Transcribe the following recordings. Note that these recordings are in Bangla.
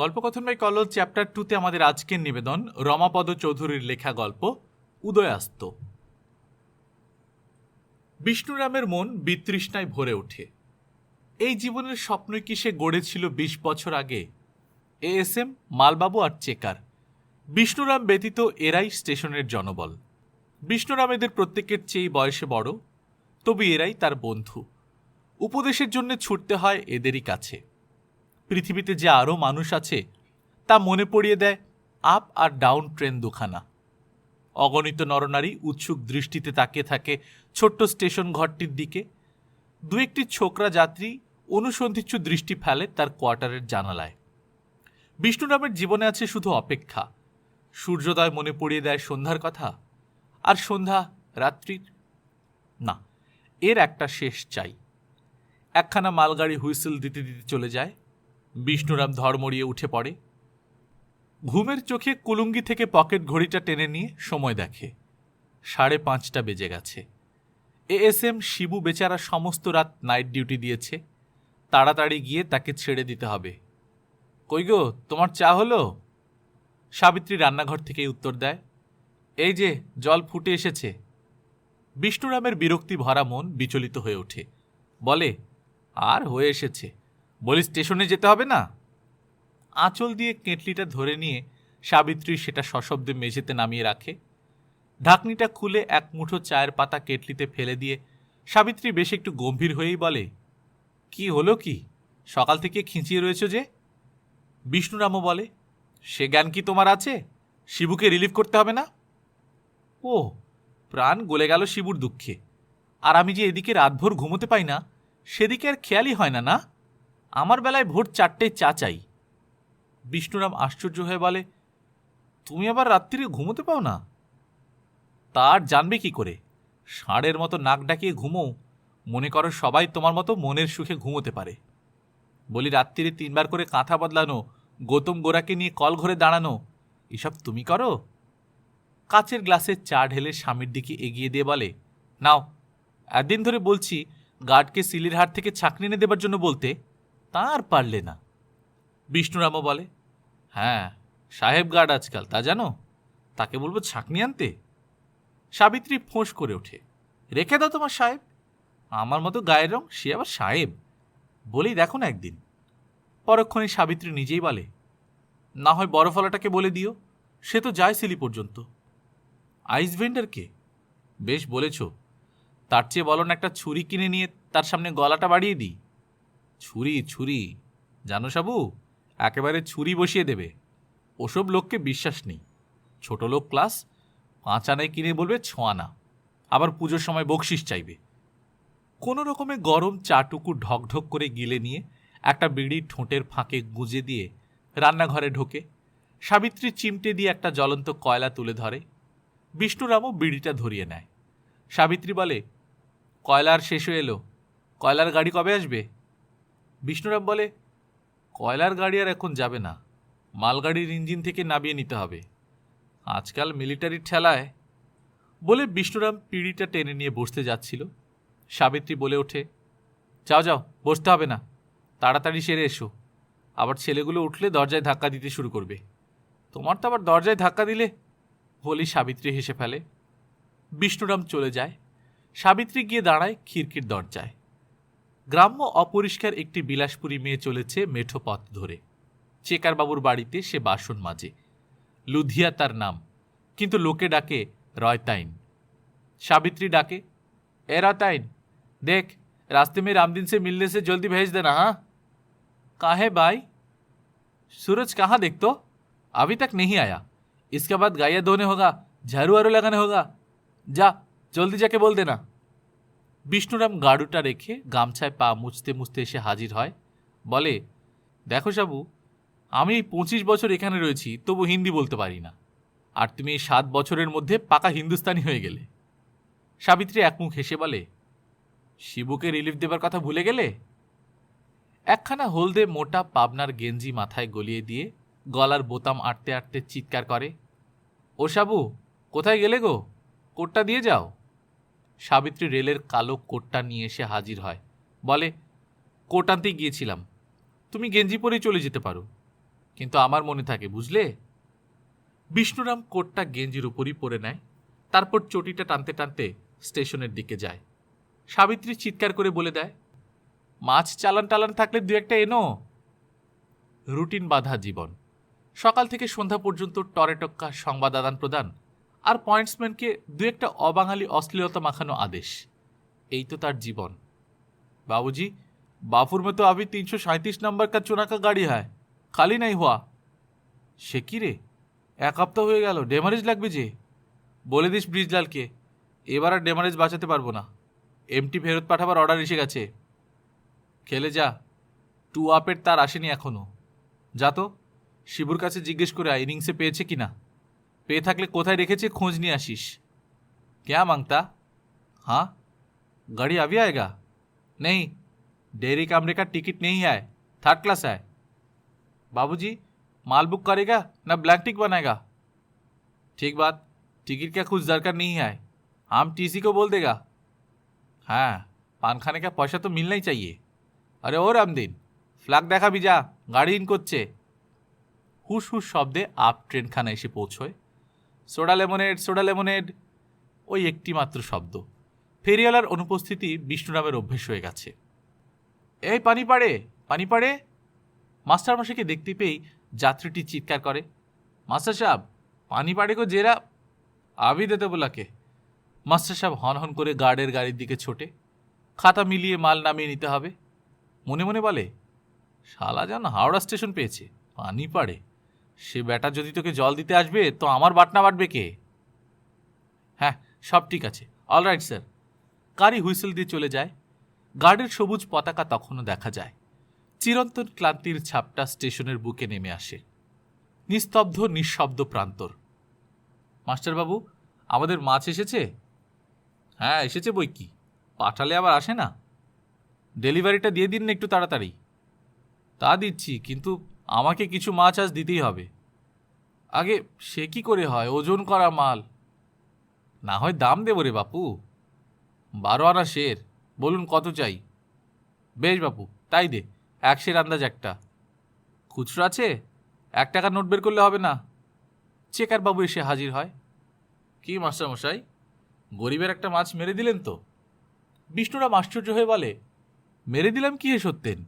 গল্পকথন বাই কলজ চ্যাপ্টার টুতে আমাদের আজকের নিবেদন রমাপদ চৌধুরীর লেখা গল্প উদয়াস্ত। বিষ্ণুরামের মন বিতৃষ্ণায় ভরে ওঠে। এই জীবনের স্বপ্নই কি সে গড়েছিল বিশ বছর আগে? এএসএম মালবাবু আর চেকার। বিষ্ণুরাম ব্যতীত এরাই স্টেশনের জনবল। বিষ্ণুরাম এদের প্রত্যেকের চেয়ে বয়সে বড়, তবে এরাই তার বন্ধু। উপদেশের জন্য ছুটতে হয় এদেরই কাছে। পৃথিবীতে যে আরও মানুষ আছে, তা মনে পড়িয়ে দেয় আপ আর ডাউন ট্রেন দুখানা। অগণিত নরনারী উৎসুক দৃষ্টিতে তাকিয়ে থাকে ছোট্ট স্টেশন ঘরটির দিকে। দু একটি ছোকরা যাত্রী অনুসন্ধিচ্ছু দৃষ্টি ফেলে তার কোয়ার্টারের জানালায়। বিষ্ণুরামের জীবনে আছে শুধু অপেক্ষা। সূর্যোদয় মনে পড়িয়ে দেয় সন্ধ্যার কথা, আর সন্ধ্যা রাত্রির? না, এর একটা শেষ চাই। একখানা মালগাড়ি হুইসেল দিতে দিতে চলে যায় বিষ্ণুরাম ধর্মড়িয়ে উঠে পড়ে। ঘুমের চোখে কুলুঙ্গি থেকে পকেট ঘড়িটা টেনে নিয়ে সময় দেখে। সাড়ে পাঁচটা বেজে গেছে। এএসএম শিবু বেচারা সমস্ত রাত নাইট ডিউটি দিয়েছে। তাড়াতাড়ি গিয়ে তাকে ছেড়ে দিতে হবে। কই গো, তোমার চা হলো? সাবিত্রী রান্নাঘর থেকেই উত্তর দেয়, এই যে, জল ফুটে এসেছে। বিষ্ণুরামের বিরক্তি ভরা মন বিচলিত হয়ে ওঠে। বলে, আর হয়ে এসেছে। বলি স্টেশনে যেতে হবে না? আঁচল দিয়ে কেটলিটা ধরে নিয়ে সাবিত্রী সেটা সশব্দে মেঝেতে নামিয়ে রাখে। ঢাকনিটা খুলে এক মুঠো চায়ের পাতা কেটলিতে ফেলে দিয়ে সাবিত্রী বেশ একটু গম্ভীর হয়েই বলে, কি হলো কি? সকাল থেকে খিঁচিয়ে রয়েছ যে? বিষ্ণুরামও বলে, সে জ্ঞান কি তোমার আছে? শিবুকে রিলিভ করতে হবে না? ও, প্রাণ গলে গেল শিবুর দুঃখে। আর আমি যে এদিকে রাতভর ঘুমোতে পাই না, সেদিকে আর খেয়ালই হয় না না? আমার বেলায় ভোর চারটেয় চা চাই। বিষ্ণুরাম আশ্চর্য হয়ে বলে, তুমি আবার রাত্রিরে ঘুমোতে পাও না? তার জানবে কি করে? ষাঁড়ের মতো নাক ডাকিয়ে ঘুমো, মনে করো সবাই তোমার মতো মনের সুখে ঘুমোতে পারে। বলি, রাত্রিরে তিনবার করে কাঁথা বদলানো, গৌতম গোড়াকে নিয়ে কল ঘরে দাঁড়ানো, এসব তুমি করো? কাচের গ্লাসে চা ঢেলে স্বামীর দিকে এগিয়ে দিয়ে বলে, নাও, একদিন ধরে বলছি, গার্ডকে সিলির হাট থেকে ছাকনি এনে দেবার জন্য বলতে। তার পারলে না। বিষ্ণুরামও বলে হ্যাঁ সাহেব গার্ড আজকাল, তা জানো? তাকে বলব ছাকনি আনতে? সাবিত্রী ফোঁস করে ওঠে, রেখে দাও তোমার সাহেব। আমার মতো গায়ের রং সে আবার সাহেব। বলেই দেখো না একদিন। পরক্ষণে সাবিত্রী নিজেই বলে, না হয় বরফলাটাকে বলে দিও, সে তো যায় সিলি পর্যন্ত। আইস ভেন্ডারকে? বেশ বলেছ। তার চেয়ে বলো না একটা ছুরি কিনে নিয়ে তার সামনে গলাটা বাড়িয়ে দিই। ছুরি ছুরি। জানো সাবু? একেবারে ছুরি বসিয়ে দেবে। ওসব লোককে বিশ্বাস নেই। ছোট লোক ক্লাস পাঁচ আনায় কিনে বলবে ছ আনা। আবার পুজোর সময় বকশিস চাইবে। কোনো রকমে গরম চাটুকু ঢকঢক করে গিলে নিয়ে একটা বিড়ি ঠোঁটের ফাঁকে গুঁজে দিয়ে রান্নাঘরে ঢোকে। সাবিত্রী চিমটে দিয়ে একটা জ্বলন্ত কয়লা তুলে ধরে। বিষ্ণুরামও বিড়িটা ধরিয়ে নেয়। সাবিত্রী বলে, কয়লার শেষ হয়ে এলো। কয়লার গাড়ি কবে আসবে? বিষ্ণুরাম বলে, কয়লার গাড়ি আর এখন যাবে না। মালগাড়ির ইঞ্জিন থেকে নামিয়ে নিতে হবে। আজকাল মিলিটারির ঠেলায় বলে বিষ্ণুরাম পিড়িটা টেনে নিয়ে বসতে যাচ্ছিল। সাবিত্রী বলে ওঠে, যাও যাও, বসতে হবে না। তাড়াতাড়ি সেরে এসো। আবার ছেলেগুলো উঠলে দরজায় ধাক্কা দিতে শুরু করবে। তোমার তো আবার দরজায় ধাক্কা দিলে? বলি সাবিত্রী হেসে ফেলে। বিষ্ণুরাম চলে যায়। সাবিত্রী গিয়ে দাঁড়ায় খিড়কির দরজায়। গ্রাম্য অপরিষ্কার একটি বিলাসপুরী মেয়ে চলেছে মেঠো পথ ধরে চেকারবাবুর বাড়িতে সে বাসন মাজে লুধিয়া তার নাম কিন্তু লোকে ডাকে রয়তাইন सावित्री डाके ए रताइन देख रास्ते में रामदीन से मिलने से जल्दी भेज देना हाँ काहे भाई सूरज कहाँ देख तो अभी तक नहीं आया इसके बाद गाया धोने होगा झाड़ू वारू लगाने होगा जा जल्दी जाके बोल देना বিষ্ণুরাম গাড়ুটা রেখে গামছায় পা মুছতে মুছতে এসে হাজির হয়। বলে, দেখো সাবু, আমি এই পঁচিশ বছর এখানে রয়েছি, তবু হিন্দি বলতে পারি না। আর তুমি এই সাত বছরের মধ্যে পাকা হিন্দুস্তানি হয়ে গেলে সাবিত্রী একমুখ হেসে বলে, শিবুকে রিলিফ দেবার কথা ভুলে গেলে একখানা হলদে মোটা পাবনার গেঞ্জি মাথায় গলিয়ে দিয়ে গলার বোতাম আটতে আটতে চিৎকার করে, ও সাবু, কোথায় গেলে গো? কোটটা দিয়ে যাও। সাবিত্রী রেলের কালো কোটটা নিয়ে এসে হাজির হয়। বলে, কোট আনতেই গিয়েছিলাম। তুমি গেঞ্জি পরেই চলে যেতে পারো। কিন্তু আমার মনে থাকে, বুঝলে? বিষ্ণুরাম কোটটা গেঞ্জির উপরই পরে নেয়, তারপর চটিটা টানতে টানতে স্টেশনের দিকে যায়। সাবিত্রী চিৎকার করে বলে দেয়, মাছ চালান টালান থাকলে দু একটা এনো। রুটিন বাঁধা জীবন। সকাল থেকে সন্ধ্যা পর্যন্ত টরেটক্কা সংবাদ আদান প্রদান আর পয়েন্টসম্যানকে দু একটা অবাঙালি অশ্লীলতা মাখানো আদেশ। এই তো তার জীবন। বাবুজি বাপুর মতো আবি তিনশো সাঁত্রিশ নম্বর কার চোনাকা গাড়ি হয়। খালি নাই হওয়া সে কি রে? এক হপ্তাহ হয়ে গেল, ডেমারেজ লাগবে যে। বলে দিস ব্রিজলালকে, এবার আর ডেমারেজ বাঁচাতে পারব না। এমটি ফেরত পাঠাবার অর্ডার এসে গেছে। খেলে যা, টু আপের তার আসেনি এখনও যা তো, শিবুর কাছে জিজ্ঞেস করে ইনিংসে পেয়েছে কি না পেয়ে থাকলে কোথায় রেখেছে খোঁজ নিয়ে আসিস क्या मांगता हाँ गाड़ी अभी आएगा नहीं डेयरी कमरे का टिकट नहीं है थर्ड क्लास है बाबूजी माल बुक करेगा ना ब्लैक टिक बनाएगा ठीक बात टिकट का कुछ दरकार नहीं है हम टीसी को बोल देगा हाँ पान खाने का पैसा तो मिलना ही चाहिए अरे और আমদিন ফ্ল্যাগ দেখাবি যা গাড়ি ইন করছে হুস হুস শব্দে আপ ট্রেনখানা এসে পৌঁছয় সোডা লেমনেড সোডা লেমনেড ওই একটি মাত্র শব্দ। ফেরিওয়ালার অনুপস্থিতি বিষ্ণুরামের অভ্যেস হয়ে গেছে। এই পানি পাড়ে পানি পাড়ে? মাস্টারমশাইকে দেখতে পেয়েই যাত্রীটি চিৎকার করে, মাস্টার সাহেব, পানি পাড়ে গো জেরা, আবি দেতে বলাকে। মাস্টার সাহেব হন হন করে গার্ডের গাড়ির দিকে ছোটে, খাতা মিলিয়ে মাল নামিয়ে নিতে হবে। মনে মনে বলে, শালা যেন হাওড়া স্টেশন পেয়েছে, পানি পাড়ে। সে ব্যাটা যদি তোকে জল দিতে আসবে, তো আমার বাটনা বাটবে কে? হ্যাঁ সব ঠিক আছে। অলরাইট স্যার গাড়ি হুইসেল দিয়ে চলে যায়। গার্ডের সবুজ পতাকা তখনও দেখা যায়। চিরন্তন ক্লান্তির ছাপটা স্টেশনের বুকে নেমে আসে। নিস্তব্ধ, নিঃশব্দ প্রান্তর। মাস্টারবাবু, আমাদের মাছ এসেছে? হ্যাঁ এসেছে বই কি? পাঠালে আবার আসে না? ডেলিভারিটা দিয়ে দিন না একটু তাড়াতাড়ি। তা দিচ্ছি, কিন্তু আমাকে কিছু মাছ আজ দিতেই হবে। আগে সে কি করে হয়? ওজন করা মাল। না হয় দাম দেবো রে বাপু। বারো আনা শের। বলুন কত চাই? বেশ বাপু, তাই দে, এক শের আন্দাজ একটা। খুচরো আছে? এক টাকা নোট বের করলে হবে না। চেকার বাবু এসে হাজির হয়। কি মাস্টারমশাই গরিবের একটা মাছ মেরে দিলেন তো? বিষ্ণুরাম আশ্চর্য হয়ে বলে, মেরে দিলাম কি হে সত্যেন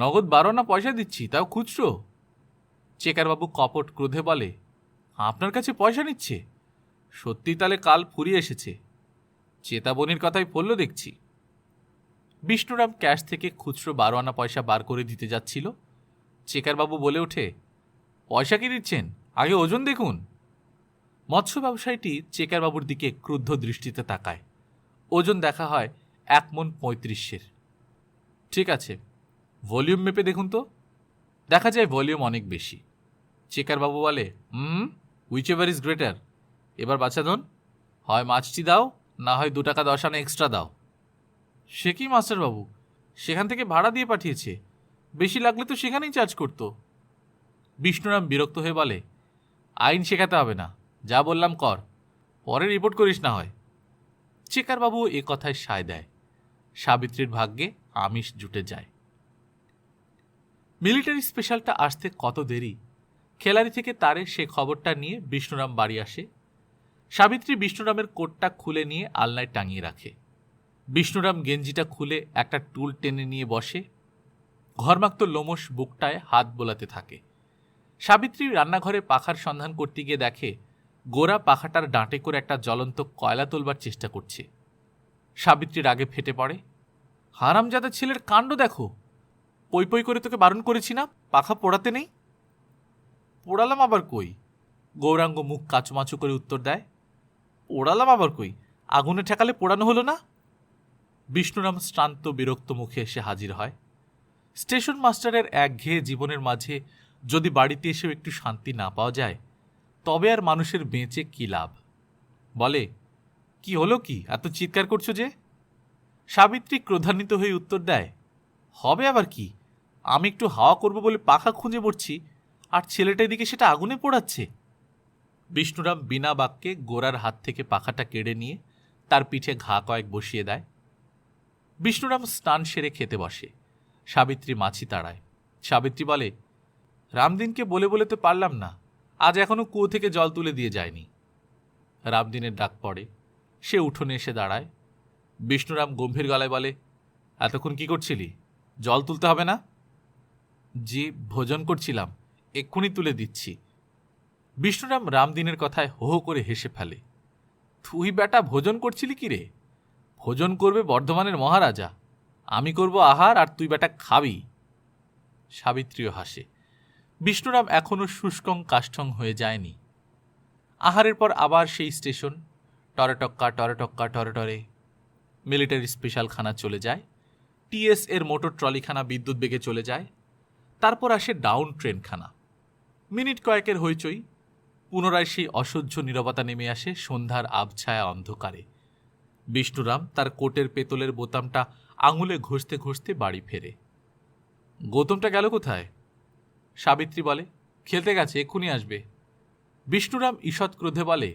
নগদ বারো না পয়সা দিচ্ছি, তাও খুচরো। চেকারবাবু কপট ক্রোধে বলে, আপনার কাছে পয়সা নিচ্ছে? সত্যি তাহলে কাল ফুরিয়ে এসেছে। চেতাবনির কথাই পড়ল দেখছি। বিষ্ণুরাম ক্যাশ থেকে খুচরো বারো আনা পয়সা বার করে দিতে যাচ্ছিল। চেকারবাবু বলে ওঠে, পয়সা কি দিচ্ছেন আগে ওজন দেখুন। মৎস্য ব্যবসায়ীটি চেকারবাবুর দিকে ক্রুদ্ধ দৃষ্টিতে তাকায়। ওজন দেখা হয় এক মন পঁয়ত্রিশের ঠিক আছে ভলিউম মেপে দেখুন তো। দেখা যায় ভলিউম অনেক বেশি। চেকারবাবু বলে, hmm whichever is greater এবার বাচ্চা ধন, হয় মাছটি দাও, না হয় দু টাকা দশ আনা এক্সট্রা দাও। সে কি মাস্টারবাবু? সেখান থেকে ভাড়া দিয়ে পাঠিয়েছে। বেশি লাগলে তো সেখানেই চার্জ করতো। বিষ্ণুরাম বিরক্ত হয়ে বলে, আইন শেখাতে হবে না, যা বললাম কর। পরে রিপোর্ট করিস না হয়। চেকারবাবু এ কথায় সায় দেয়। সাবিত্রীর ভাগ্যে আমিষ জুটে যায়। মিলিটারি স্পেশালটা আসতে কত দেরি? খেলারি থেকে তারে সে খবরটা নিয়ে বিষ্ণুরাম বাড়ি আসে। সাবিত্রী বিষ্ণুরামের কোটটা খুলে নিয়ে আলনায় টাঙিয়ে রাখে। বিষ্ণুরাম গেঞ্জিটা খুলে একটা টুল টেনে নিয়ে বসে। ঘরমাক্ত লোমস বুকটায় হাত বোলাতে থাকে। সাবিত্রী রান্নাঘরে পাখার সন্ধান করতে গিয়ে দেখে, গোরা পাখাটার ডাঁটে করে একটা জ্বলন্ত কয়লা তোলবার চেষ্টা করছে। সাবিত্রীর আগে ফেটে পড়ে, হারামজাদা ছেলের কাণ্ড দেখো! পই পই করে তোকে বারণ করেছি না? পাখা পোড়াতে নেই? পোড়ালাম আবার কই? গৌরাঙ্গ মুখ কাচুমাচু করে উত্তর দেয়, পোড়ালাম আবার কই? আগুনে ঠেকালে পোড়ানো হলো না? বিষ্ণুরাম শ্রান্ত বিরক্ত মুখে এসে হাজির হয়। স্টেশন মাস্টারের একঘেয়ে জীবনের মাঝে যদি বাড়িতে এসেও একটু শান্তি না পাওয়া যায়, তবে আর মানুষের বেঁচে কি লাভ? বলে, কি হলো কি? এত চিৎকার করছ যে? সাবিত্রী ক্রোধান্বিত হয়ে উত্তর দেয়, হবে আবার কি? আমি একটু হাওয়া করব বলে পাখা খুঁজে পড়ছি, আর ছেলেটা এদিকে সেটা আগুনে পোড়াচ্ছে। বিষ্ণুরাম বিনা বাক্যে গোড়ার হাত থেকে পাখাটা কেড়ে নিয়ে তার পিঠে ঘা কয়েক বসিয়ে দেয়। বিষ্ণুরাম স্নান সেরে খেতে বসে। সাবিত্রী মাছি তাড়ায়। সাবিত্রী বলে, রামদিনকে বলে বলে তো পারলাম না, আজ এখনও কুয়ো থেকে জল তুলে দিয়ে যায়নি। রামদিনের ডাক পড়ে। সে উঠোনে এসে দাঁড়ায়। বিষ্ণুরাম গম্ভীর গলায় বলে, এতক্ষণ কি করছিলি? জল তুলতে হবে না? জি, ভোজন করছিলাম। এক্ষুনি তুলে দিচ্ছি। বিষ্ণুরাম রামদিনের কথায় হো হো করে হেসে ফেলে। তুই বেটা ভোজন করছিলি কি রে? ভোজন করবে বর্ধমানের মহারাজা। আমি করব আহার আর তুই বেটা খাবি। সাবিত্রীও হাসে। বিষ্ণুরাম এখনও শুষ্কং কাষ্ঠং হয়ে যায়নি। আহারের পর আবার সেই স্টেশন। টরেটক্কা টরেটক্কা, টরেটরে। মিলিটারি স্পেশাল খানা চলে যায়। টিএস এর মোটর ট্রলিখানা বিদ্যুৎ বেগে চলে যায়। তারপর আসে ডাউন ট্রেনখানা। মিনিট কয়েকের হইচই, পুনরায় সেই অসহ্য নীরবতা নেমে আসে সন্ধ্যার আবছায়া অন্ধকারে। বিষ্ণুরাম তার কোটের পেতলের বোতামটা আঙুলে ঘষতে ঘষতে বাড়ি ফেরে। গৌতমটা গেল কোথায়? সাবিত্রী বলে, খেলতে গেছে, এক্ষুনি আসবে। বিষ্ণুরাম ঈষৎ ক্রোধে বলে,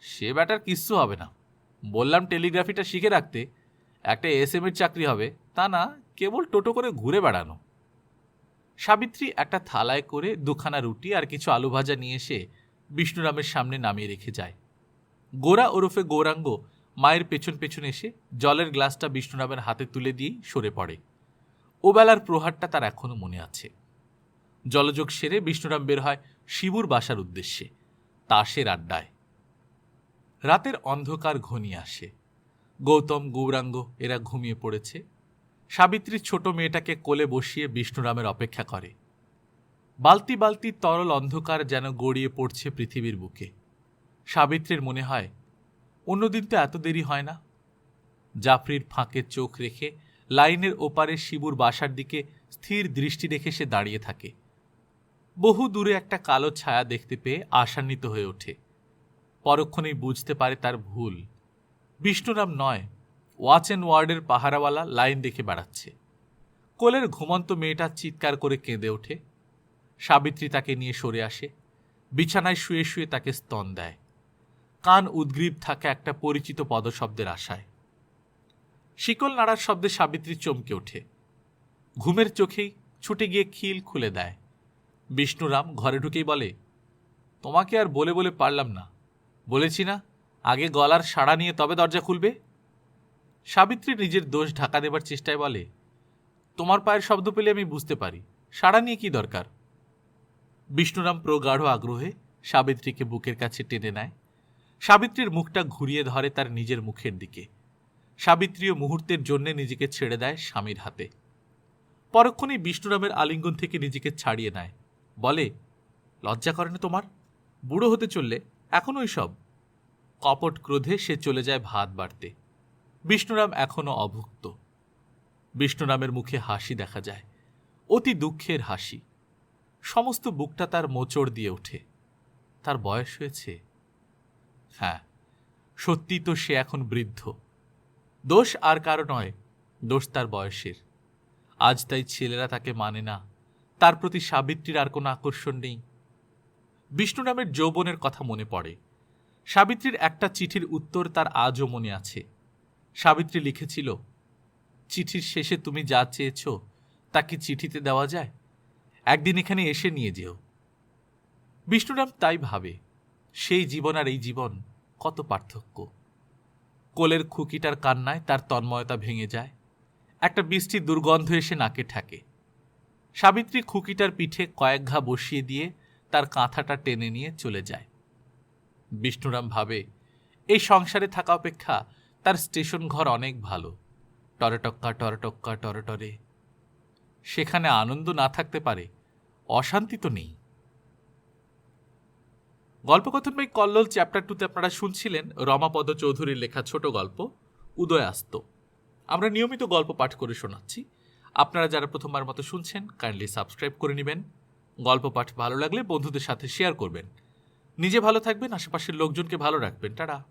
সে ব্যাটার কিচ্ছু হবে না। বললাম টেলিগ্রাফিটা শিখে রাখতে, একটা এস এর চাকরি হবে। তা না, কেবল টোটো করে ঘুরে বেড়ানো। সাবিত্রী একটা থালায় করে দুখানা রুটি আর কিছু আলু ভাজা নিয়ে এসে বিষ্ণুরামের সামনে নামিয়ে রেখে যায়। গোরা ওরফে গৌরাঙ্গ মায়ের পেছন পেছন এসে জলের গ্লাসটা বিষ্ণুরামের হাতে তুলে দিয়েই সরে পড়ে। ওবেলার প্রহারটা তার এখনও মনে আছে। জলযোগ সেরে বিষ্ণুরাম বের হয় শিবুর বাসার উদ্দেশ্যে, তাসের আড্ডায়। রাতের অন্ধকার ঘনিয়ে আসে। গৌতম, গৌরাঙ্গ এরা ঘুমিয়ে পড়েছে। সাবিত্রী ছোট মেয়েটাকে কোলে বসিয়ে বিষ্ণুরামের অপেক্ষা করে। বালতি বালতি তরল অন্ধকার যেন গড়িয়ে পড়ছে পৃথিবীর বুকে। সাবিত্রীর মনে হয়, অন্যদিন তো এত দেরি হয় না? জাফরির ফাঁকে চোখ রেখে লাইনের ওপারে শিবুর বাসার দিকে স্থির দৃষ্টি রেখে সে দাঁড়িয়ে থাকে। বহু দূরে একটা কালো ছায়া দেখতে পেয়ে আশান্বিত হয়ে ওঠে। পরক্ষণেই বুঝতে পারে তার ভুল। বিষ্ণুরাম নয় ওয়াচ অ্যান্ড ওয়ার্ডের পাহারাওয়ালা লাইন দেখে বেড়াচ্ছে। কোলের ঘুমন্ত মেয়েটা চিৎকার করে কেঁদে ওঠে। সাবিত্রী তাকে নিয়ে সরে আসে। বিছানায় শুয়ে শুয়ে তাকে স্তন দেয়। কান উদ্গ্রীব থাকে একটা পরিচিত পদশব্দের আশায়। শিকল নাড়ার শব্দে সাবিত্রী চমকে ওঠে। ঘুমের চোখেই ছুটে গিয়ে খিল খুলে দেয়। বিষ্ণুরাম ঘরে ঢুকেই বলে, তোমাকে আর বলে বলে পারলাম না। বলেছি না, আগে গলার সাড়া নিয়ে তবে দরজা খুলবে? সাবিত্রী নিজের দোষ ঢাকা দেবার চেষ্টায় বলে, তোমার পায়ের শব্দ পেলে আমি বুঝতে পারি। সাড়া নিয়ে কি দরকার? বিষ্ণুরাম প্রগাঢ় আগ্রহে সাবিত্রীকে বুকের কাছে টেনে নেয়। সাবিত্রীর মুখটা ঘুরিয়ে ধরে তার নিজের মুখের দিকে। সাবিত্রীও মুহূর্তের জন্যে নিজেকে ছেড়ে দেয় স্বামীর হাতে। পরক্ষণেই বিষ্ণুরামের আলিঙ্গন থেকে নিজেকে ছাড়িয়ে নেয়। বলে, লজ্জা করে না তোমার? বুড়ো হতে চললে এখনও সব। কপট ক্রোধে সে চলে যায় ভাত বাড়তে। বিষ্ণুরাম এখনও অভুক্ত। বিষ্ণুরামের মুখে হাসি দেখা যায়, অতি দুঃখের হাসি। সমস্ত বুকটা তার মোচড় দিয়ে ওঠে। তার বয়স হয়েছে? হ্যাঁ সত্যি তো সে এখন বৃদ্ধ। দোষ আর কারও নয়, দোষ তার বয়সের। আজ তাই ছেলেরা তাকে মানে না, তার প্রতি সাবিত্রীর আর কোনো আকর্ষণ নেই। বিষ্ণুরামের যৌবনের কথা মনে পড়ে। সাবিত্রীর একটা চিঠির উত্তর তার আজও মনে আছে। সাবিত্রী লিখেছিল, চিঠির শেষে তুমি যা চেয়েছ, তা কি চিঠিতে দেওয়া যায়? একদিন এখানে এসে নিয়ে যেও। বিষ্ণুরাম তাই ভাবে, সেই জীবন আর এই জীবন কত পার্থক্য। কোলের খুকিটার কান্নায় তার তন্ময়তা ভেঙে যায়, একটা বৃষ্টির দুর্গন্ধ এসে নাকে ঠাকে। সাবিত্রী খুকিটার পিঠে কয়েক ঘা বসিয়ে দিয়ে তার কাঁথাটা টেনে নিয়ে চলে যায়। বিষ্ণুরাম ভাবে, এই সংসারে থাকা অপেক্ষা তার স্টেশন ঘর অনেক ভালো। টরেটক্কা টরেটক্কা, টরেটরে। সেখানে আনন্দ না থাকতে পারে, অশান্তি তো নেই। গল্পকথন বাই কল্লোল চ্যাপ্টার টুতে আপনারা শুনছিলেন রমাপদ চৌধুরীর লেখা ছোট গল্প, উদয়াস্ত। আমরা নিয়মিত গল্প পাঠ করে শোনাচ্ছি। আপনারা যারা প্রথমবার মতো শুনছেন কাইন্ডলি সাবস্ক্রাইব করে নেবেন। গল্প পাঠ ভালো লাগলে বন্ধুদের সাথে শেয়ার করবেন। নিজে ভালো থাকবেন, আশেপাশের লোকজনকে ভালো রাখবেন। টাটা।